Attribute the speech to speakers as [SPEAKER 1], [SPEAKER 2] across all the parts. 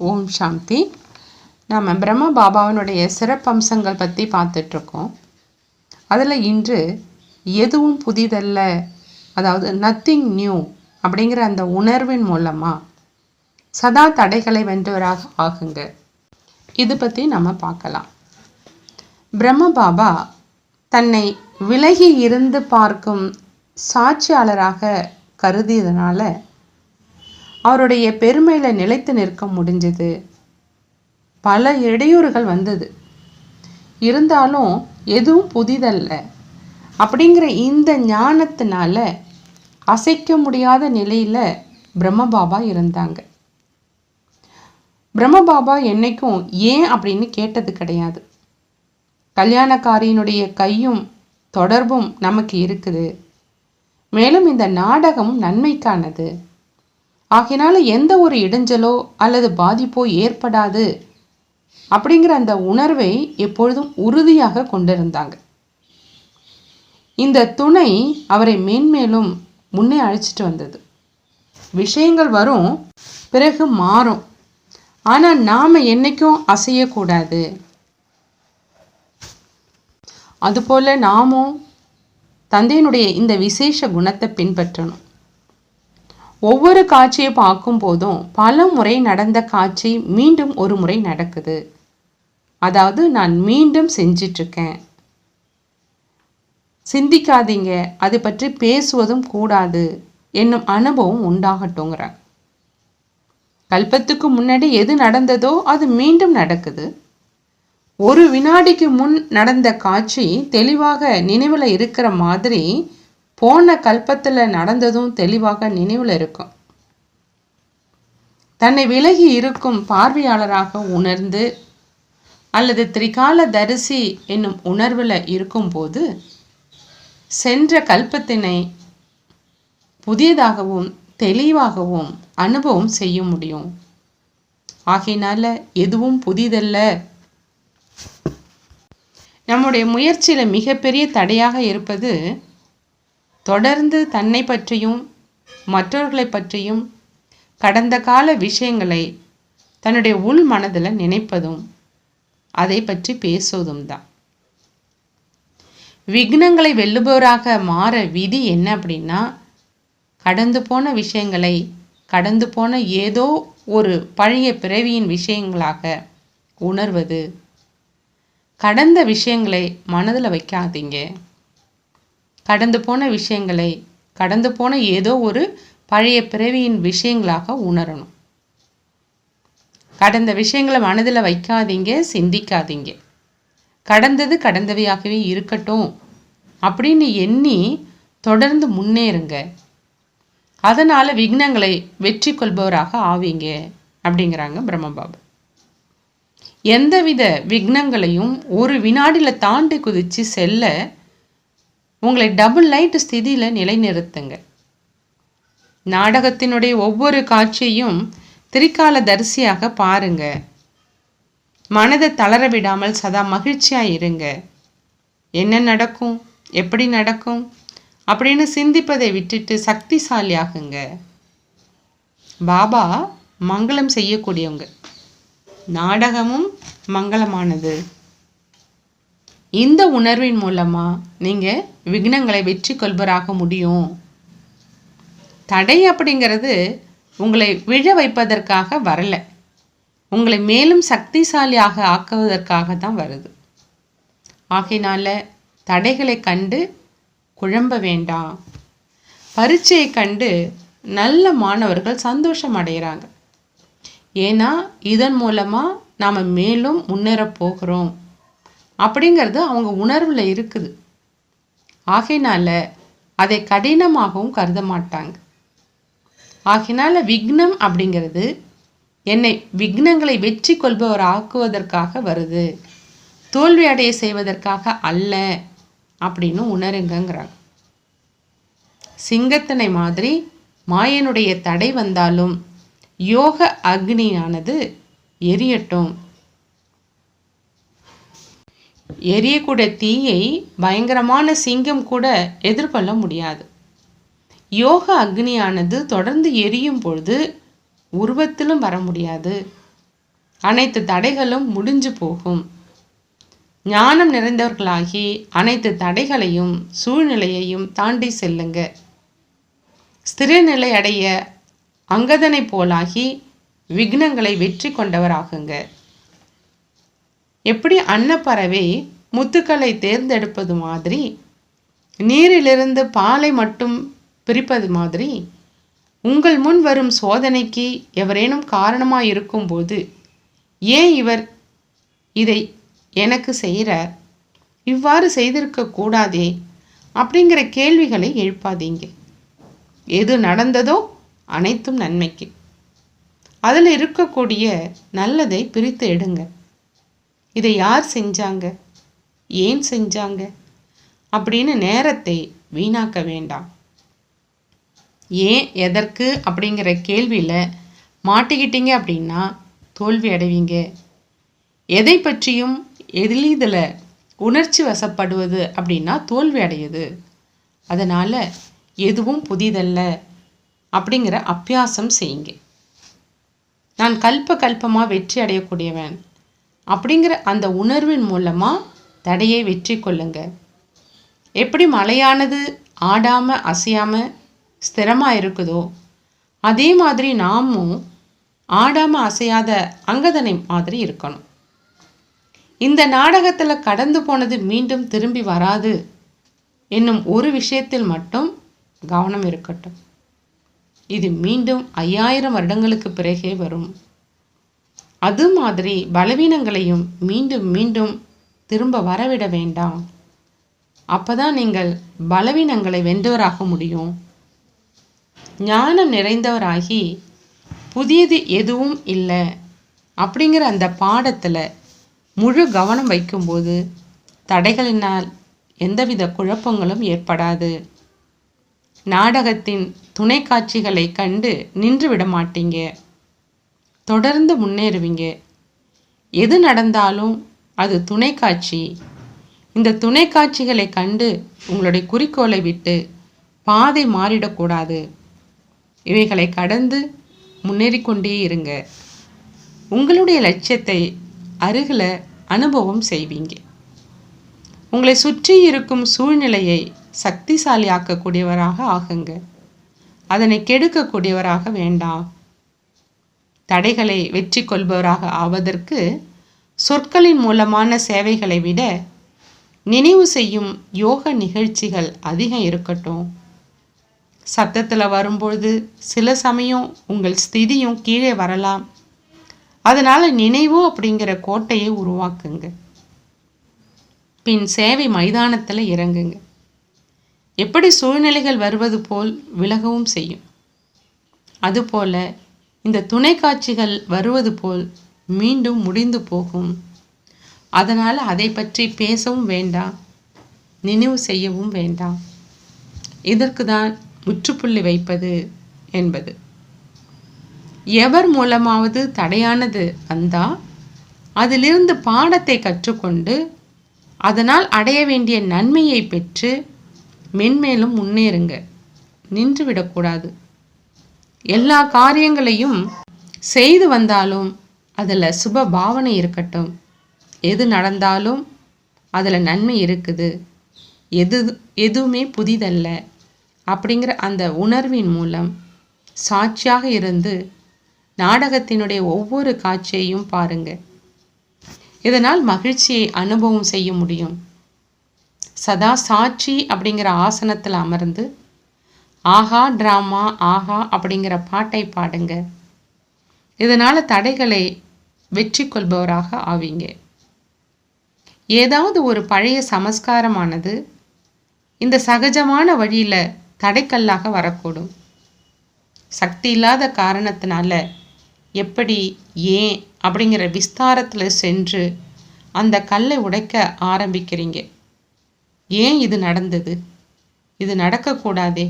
[SPEAKER 1] ஓம் சாந்தி. நாம் பிரம்ம பாபாவினுடைய சிறப்பம்சங்கள் பற்றி பார்த்துட்ருக்கோம். அதில் இன்று எதுவும் புதிதல்ல அதாவது நத்திங் நியூ அப்படிங்கிற அந்த உணர்வின் மூலமாக சதா தடைகளை வென்றவராக ஆகுங்க. இது பற்றி நம்ம பார்க்கலாம். பிரம்ம பாபா தன்னை விலகி இருந்து பார்க்கும் சாட்சியாளராக கருதியதுனால அவருடைய பெருமையில் நிலைத்து நிற்க முடிஞ்சது. பல இடையூறுகள் வந்தது. இருந்தாலும் எதுவும் புதிதல்ல. அப்படிங்கிற இந்த ஞானத்தினால அசைக்க முடியாத நிலையில் பிரம்மபாபா இருந்தாங்க. பிரம்மபாபா என்னைக்கும் ஏன் அப்படின்னு கேட்டது கிடையாது. கல்யாணக்காரியினுடைய கையும் தொடர்பும் நமக்கு இருக்குது. மேலும் இந்த நாடகம் நன்மைக்கானது. ஆகினால எந்த ஒரு இடைஞ்சலோ அல்லது பாதிப்போ ஏற்படாது அப்படிங்கிற அந்த உணர்வை எப்பொழுதும் உறுதியாக கொண்டிருந்தாங்க. இந்த துணை அவரை மேன்மேலும் முன்னே அழைச்சிட்டு வந்தது. விஷயங்கள் வரும் பிறகு மாறும். ஆனால் நாம் என்னைக்கும் அசையக்கூடாது. அதுபோல் நாமும் தந்தையினுடைய இந்த விசேஷ குணத்தை பின்பற்றணும். ஒவ்வொரு காட்சியை பார்க்கும் போதும் பல முறை நடந்த காட்சி மீண்டும் ஒரு முறை நடக்குது. அதாவது நான் மீண்டும் செஞ்சிட்ருக்கேன். சிந்திக்காதீங்க. அது பற்றி பேசுவதும் கூடாது. என்னும் அனுபவம் உண்டாகட்டுங்கிறாங்க கல்பத்துக்கு முன்னாடி எது நடந்ததோ அது மீண்டும் நடக்குது. ஒரு வினாடிக்கு முன் நடந்த காட்சி தெளிவாக நினைவில் இருக்கிற மாதிரி போன கல்பத்தில் நடந்ததும் தெளிவாக நினைவில் இருக்கும். தன்னை விலகி இருக்கும் பார்வையாளராக உணர்ந்து அல்லது திரிகால தரிசி என்னும் உணர்வில் இருக்கும்போது சென்ற கல்பத்தினை புதியதாகவும் தெளிவாகவும் அனுபவம் செய்ய முடியும். ஆகையினால எதுவும் புதிதல்ல. நம்முடைய முயற்சியில் மிகப்பெரிய தடையாக இருப்பது தொடர்ந்து தன்னை பற்றியும் மற்றவர்களை பற்றியும் கடந்த கால விஷயங்களை தன்னுடைய உள் மனதில் நினைப்பதும் அதை பற்றி பேசுவதும் தான். விக்னங்களை வெல்லுபவராக மாற விதி என்ன அப்படின்னா கடந்து போன விஷயங்களை கடந்து போன ஏதோ ஒரு பழைய பிறவியின் விஷயங்களாக உணர்வது கடந்த விஷயங்களை மனதில் வைக்காதீங்க. கடந்து போன விஷயங்களை கடந்து போன ஏதோ ஒரு பழைய பிறவியின் விஷயங்களாக உணரணும். கடந்த விஷயங்களை மனதில் வைக்காதீங்க சிந்திக்காதீங்க. கடந்தது கடந்தவையாகவே இருக்கட்டும் அப்படின்னு எண்ணி தொடர்ந்து முன்னேறுங்க. அதனால் விக்னங்களை வெற்றி கொள்பவராக ஆவீங்க அப்படிங்கிறாங்க பிரம்மபாபு. எந்தவித விக்னங்களையும் ஒரு வினாடியில் தாண்டி குதித்து செல்ல உங்களை டபுள் லைட் ஸ்திதியில் நிலைநிறுத்துங்க. நாடகத்தினுடைய ஒவ்வொரு காட்சியையும் திரிகால தரிசியாக பாருங்க. மனதை தளர விடாமல் சதா மகிழ்ச்சியாக இருங்க. என்ன நடக்கும்? எப்படி நடக்கும்? அப்படின்னு சிந்திப்பதை விட்டுட்டு சக்திசாலியாகுங்க. பாபா மங்களம் செய்யக்கூடியவங்க. நாடகமும் மங்களமானது. இந்த உணர்வின் மூலமாக நீங்கள் விக்னங்களை வெற்றி கொள்வராக முடியும். தடை அப்படிங்கிறது உங்களை விழ வைப்பதற்காக வரல. உங்களை மேலும் சக்திசாலியாக ஆக்குவதற்காக தான் வருது. ஆகையினால தடைகளை கண்டு குழம்ப வேண்டாம். பரீட்சையை கண்டு நல்ல மாணவர்கள் சந்தோஷம் அடைகிறாங்க ஏன்னா இதன் மூலமாக நாம் மேலும் முன்னேற போகிறோம். அப்படிங்கிறது அவங்க உணர்வில் இருக்குது. ஆகையினால அதை கடினமாகவும் கருத மாட்டாங்க. ஆகினால விக்னம் அப்படிங்கிறது என்னை விக்னங்களை வெற்றி கொள்பவர் ஆக்குவதற்காக வருது. தோல்வி அடைய செய்வதற்காக அல்ல அப்படின்னு உணருங்கிறாங்க சிங்கத்தனை மாதிரி மாயனுடைய தடை வந்தாலும் யோக அக்னியானது எரியட்டும். எரியக்கூடிய தீயை பயங்கரமான சிங்கம் கூட எதிர்கொள்ள முடியாது. யோக அக்னியானது தொடர்ந்து எரியும் பொழுது உருவத்திலும் வர முடியாது. அனைத்து தடைகளும் முடிஞ்சு போகும். ஞானம் நிறைந்தவர்களாகி அனைத்து தடைகளையும் சூழ்நிலையையும் தாண்டி செல்லுங்க. ஸ்திரநிலை அடைய அங்கதனை போலாகி விக்னங்களை வெற்றி கொண்டவராகுங்க. எப்படி அன்னப்பறவை முத்துக்களை தேர்ந்தெடுப்பது மாதிரி நீரிலிருந்து பாலை மட்டும் பிரிப்பது மாதிரி உங்கள் முன் வரும் சோதனைக்கு எவரேனும் காரணமாக இருக்கும்போது ஏன் இவர் இதை எனக்கு செய்கிறார்? இவ்வாறு செய்திருக்க கூடாதே அப்படிங்கிற கேள்விகளை எழுப்பாதீங்க. எது நடந்ததோ அனைத்தும் நன்மைக்கு. அதில் இருக்கக்கூடிய நல்லதை பிரித்து எடுங்க. இதை யார் செஞ்சாங்க? ஏன் செஞ்சாங்க? அப்படின்னு நேரத்தை வீணாக்க வேண்டாம். ஏன் எதற்கு அப்படிங்கிற கேள்வியில் மாட்டிக்கிட்டீங்க அப்படின்னா தோல்வி அடைவீங்க. எதை பற்றியும் எளிதில் உணர்ச்சி வசப்படுவது அப்படின்னா தோல்வி அடையுது. அதனால் எதுவும் புதிதல்ல அப்படிங்கிற அப்பியாசம் செய்யுங்க. நான் கல்ப கல்பமாக வெற்றி அடையக்கூடியவன். அப்படிங்கிற அந்த உணர்வின் மூலமாக தடையை வெற்றி கொள்ளுங்க. எப்படி மலையானது ஆடாமல் அசையாமல் ஸ்திரமாக இருக்குதோ அதே மாதிரி நாமும் ஆடாமல் அசையாத அங்கதனை மாதிரி இருக்கணும். இந்த நாடகத்தில் கடந்து போனது மீண்டும் திரும்பி வராது என்னும் ஒரு விஷயத்தில் மட்டும் கவனம் இருக்கட்டும். இது மீண்டும் ஐயாயிரம் வருடங்களுக்கு பிறகே வரும். அது மாதிரி பலவீனங்களையும் மீண்டும் மீண்டும் திரும்ப வரவிட வேண்டாம். அப்பதான் நீங்கள் பலவீனங்களை வென்றவராக முடியும். ஞானம் நிறைந்தவராகி புதியது எதுவும் இல்லை அப்படிங்கிற அந்த பாடத்தில் முழு கவனம் வைக்கும்போது தடைகளினால் எந்தவித குழப்பங்களும் ஏற்படாது. நாடகத்தின் துணை காட்சிகளை கண்டு நின்று விட மாட்டீங்க. தொடர்ந்து முன்னேறுவீங்க. எது நடந்தாலும் அது துணை காட்சி இந்த துணை காட்சிகளை கண்டு உங்களுடைய குறிக்கோளை விட்டு பாதை மாறிடக்கூடாது. இவைகளை கடந்து முன்னேறி கொண்டே இருங்க. உங்களுடைய லட்சியத்தை அருகில் அனுபவம் செய்வீங்க. உங்களை சுற்றி இருக்கும் சூழ்நிலையை சக்திசாலி ஆக்கக்கூடியவராக ஆகுங்க. அதனை கெடுக்கக்கூடியவராக வேண்டாம். தடைகளை வெற்றி கொள்பவராக ஆவதற்கு சொற்களின் மூலமான சேவைகளை விட நினைவு செய்யும் யோக நிகழ்ச்சிகள் அதிகம் இருக்கட்டும். சத்தத்தில் வரும்பொழுது சில சமயம் உங்கள் ஸ்திதியும் கீழே வரலாம். அதனால் நினைவு அப்படிங்கிற கோட்டையை உருவாக்குங்க. பின் சேவை மைதானத்தில் இறங்குங்க. எப்படி சூழ்நிலைகள் வருவது போல் விலகவும் செய்யும். அதுபோல இந்த துணை காட்சிகள் வருவது போல் மீண்டும் முடிந்து போகும். அதனால் அதை பற்றி பேசவும் வேண்டாம் நினைவு செய்யவும் வேண்டாம் இதற்கு தான் முற்றுப்புள்ளி வைப்பது என்பது. எவர் மூலமாவது தடையானது வந்தா அதிலிருந்து பாடத்தை கற்றுக்கொண்டு அதனால் அடைய வேண்டிய நன்மையை பெற்று மென்மேலும் முன்னேறுங்க. நின்று விடக்கூடாது. எல்லா காரியங்களையும் செய்து வந்தாலும் அதில் சுப பாவனை இருக்கட்டும். எது நடந்தாலும் அதில் நன்மை இருக்குது. எது எதுவுமே புதிதல்ல அப்படிங்கிற அந்த உணர்வின் மூலம் சாட்சியாக இருந்து நாடகத்தினுடைய ஒவ்வொரு காட்சியையும் பாருங்க. இதனால் மகிழ்ச்சியை அனுபவம் செய்ய முடியும். சதா சாட்சி அப்படிங்கிற ஆசனத்தில் அமர்ந்து ஆஹா ட்ராமா ஆஹா அப்படிங்கிற பாட்டை பாடுங்க. இதனால் தடைகளை வெற்றி கொள்பவராக ஆவீங்க. ஏதாவது ஒரு பழைய சமஸ்காரமானது இந்த சகஜமான வழியில் தடைக்கல்லாக வரக்கூடும். சக்தி இல்லாத காரணத்தினால எப்படி ஏன் அப்படிங்கிற விஸ்தாரத்தில் சென்று அந்த கல்லை உடைக்க ஆரம்பிக்கிறீங்க. ஏன் இது நடந்தது? இது நடக்கக்கூடாதே.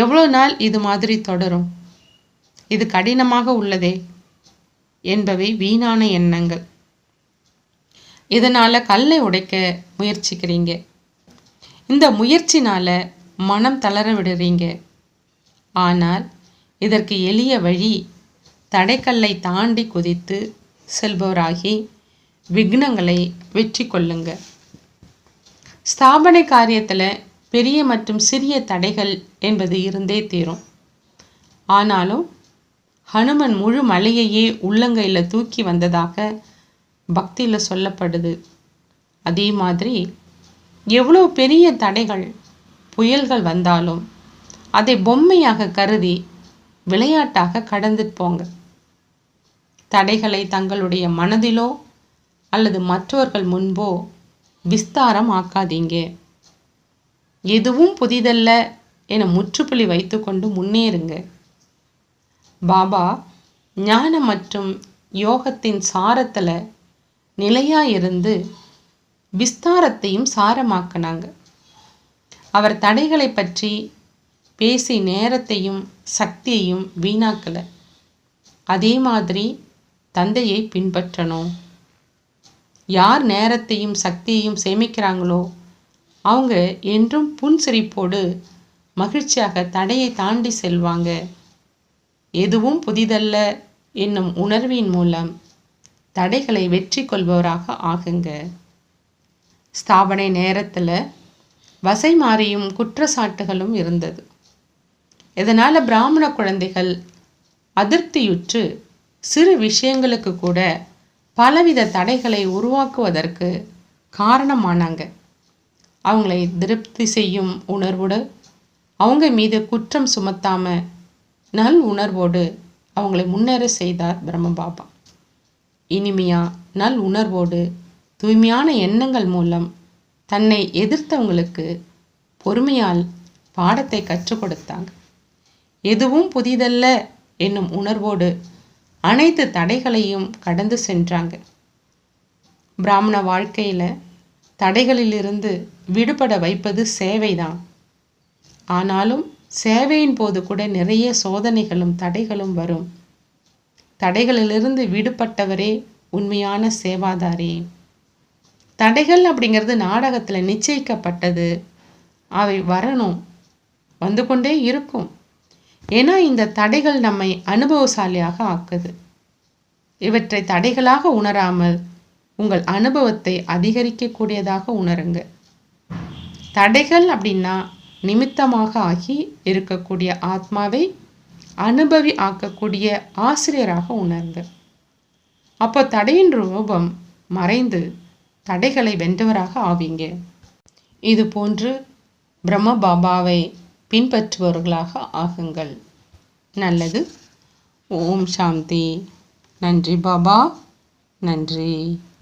[SPEAKER 1] எவ்வளோ நாள் இது மாதிரி தொடரும்? இது கடினமாக உள்ளதே? என்பவை வீணான எண்ணங்கள். இதனால் கல்லை உடைக்க முயற்சிக்கிறீங்க. இந்த முயற்சினால் மனம் தளர விடுறீங்க. ஆனால் இதற்கு எளிய வழி தடைக்கல்லை தாண்டி குதித்து செல்பவராகி விக்னங்களை வெற்றி கொள்ளுங்க ஸ்தாபனை காரியத்தில் பெரிய மற்றும் சிறிய தடைகள் என்பது இருந்தே தீரும். ஆனாலும் ஹனுமன் முழு மலையையே உள்ளங்கையில் தூக்கி வந்ததாக பக்தியில் சொல்லப்படுது. அதே மாதிரி எவ்வளோ பெரிய தடைகள் புயல்கள் வந்தாலும் அதை பொம்மையாக கருதி விளையாட்டாக கடந்து போங்க. தடைகளை தங்களுடைய மனதிலோ அல்லது மற்றவர்கள் முன்போ விஸ்தாரம் ஆக்காதீங்க. எதுவும் புதிதல்ல என முற்றுப்புள்ளி வைத்துக்கொண்டு முன்னேறுங்க. பாபா ஞானம் மற்றும் யோகத்தின் சாரத்தில் நிலையாக இருந்து விஸ்தாரத்தையும் சாரமாக்கினாங்க. அவர் தடைகளை பற்றி பேசி நேரத்தையும் சக்தியையும் வீணாக்கலை. அதே மாதிரி தந்தையை பின்பற்றணும். யார் நேரத்தையும் சக்தியையும் சேமிக்கிறாங்களோ அவங்க என்றும் புன்சிரிப்போடு மகிழ்ச்சியாக தடையை தாண்டி செல்வாங்க. எதுவும் புதிதல்ல என்னும் உணர்வின் மூலம் தடைகளை வெற்றி கொள்பவராக ஆகுங்க. ஸ்தாபனை நேரத்தில் வசை மாறியும் குற்றச்சாட்டுகளும் இருந்தது. இதனால் பிராமண குழந்தைகள் அதிருப்தியுற்று சிறு விஷயங்களுக்கு கூட பலவித தடைகளை உருவாக்குவதற்கு காரணமானாங்க. அவங்களை திருப்தி செய்யும் உணர்வோடு அவங்க மீது குற்றம் சுமத்தாமல் நல் உணர்வோடு அவங்களை முன்னேற செய்தார் பிரம்மபாபா. இனிமையா நல் உணர்வோடு தூய்மையான எண்ணங்கள் மூலம் தன்னை எதிர்த்தவங்களுக்கு பொறுமையால் பாடத்தை கற்றுக் கொடுத்தாங்க. எதுவும் புதிதல்ல என்னும் உணர்வோடு அனைத்து தடைகளையும் கடந்து சென்றாங்க. பிராமண வாழ்க்கையில் தடைகளிலிருந்து விடுபட வைப்பது சேவைதான். ஆனாலும் சேவையின் போது கூட நிறைய சோதனைகளும் தடைகளும் வரும். தடைகளிலிருந்து விடுபட்டவரே உண்மையான சேவாதாரி. தடைகள் அப்படிங்கிறது நாடகத்தில் நிச்சயிக்கப்பட்டது. அவை வரணும் வந்து கொண்டே இருக்கும். ஏன்னா இந்த தடைகள் நம்மை அனுபவசாலியாக ஆக்குது. இவற்றை தடைகளாக உணராமல் உங்கள் அனுபவத்தை அதிகரிக்கக்கூடியதாக உணருங்க. தடைகள் அப்படின்னா நிமித்தமாக ஆகி இருக்கக்கூடிய ஆத்மாவை அனுபவி ஆக்கக்கூடிய ஆசிரியராக உணர்ந்து அப்போ தடையின் ரூபம் மறைந்து தடைகளை வென்றவராக ஆவீங்க. இது போன்று பிரம்ம பாபாவை பின்பற்றுபவர்களாக ஆகுங்கள். நல்லது. ஓம் சாந்தி. நன்றி பாபா. நன்றி.